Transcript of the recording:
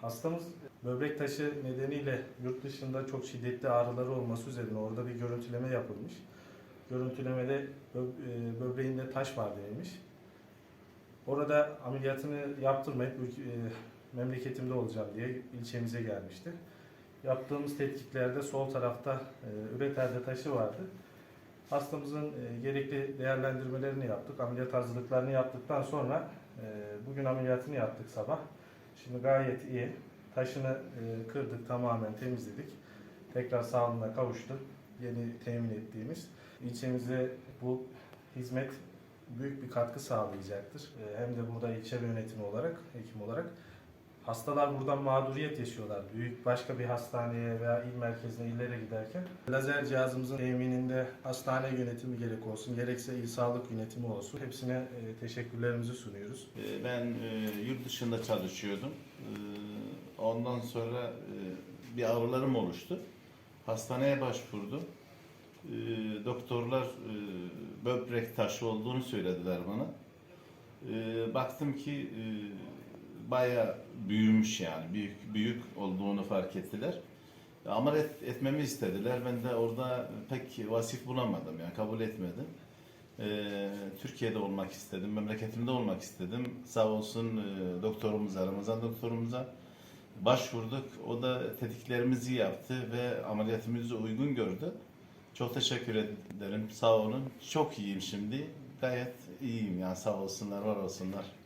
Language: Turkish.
Hastamız böbrek taşı nedeniyle yurt dışında çok şiddetli ağrıları olması üzerine orada bir görüntüleme yapılmış. Görüntülemede e, böbreğinde taş var denilmiş. Orada ameliyatını yaptırmayıp e, memleketimde olacağım diye ilçemize gelmişti. Yaptığımız tetkiklerde sol tarafta e, üreterde taşı vardı. Hastamızın gerekli değerlendirmelerini yaptık. Ameliyat hazırlıklarını yaptıktan sonra bugün ameliyatını yaptık sabah. Şimdi gayet iyi. Taşını e, kırdık tamamen temizledik. Tekrar sağlığına kavuştu. Yeni temin ettiğimiz. İlçemize bu hizmet büyük bir katkı sağlayacaktır. E, hem de burada ilçe yönetimi olarak, hekim olarak. Hastalar buradan mağduriyet yaşıyorlar. Büyük başka bir hastaneye veya il merkezine, illere giderken. Lazer cihazımızın temininde hastane yönetimi gerek olsun, gerekse il sağlık yönetimi olsun. Hepsine e, teşekkürlerimizi sunuyoruz. Ee, Ben e, yurt dışında çalışıyordum. Ondan sonra e, bir ağrılarım oluştu. Hastaneye başvurdum. Doktorlar e, böbrek taşı olduğunu söylediler bana. Baktım ki e, bayağı büyümüş yani büyük büyük olduğunu fark ettiler. Ameliyat etmemi istediler. Ben de orada pek vasif bulamadım yani kabul etmedim. Ee, Türkiye'de olmak istedim, memleketimde olmak istedim. Sağ olsun e, doktorumuza, Ramazan doktorumuza başvurduk. O da tetkiklerimizi yaptı ve ameliyatımızı uygun gördü. Çok teşekkür ederim, sağ olun. Çok iyiyim şimdi, gayet iyiyim yani sağ olsunlar, var olsunlar.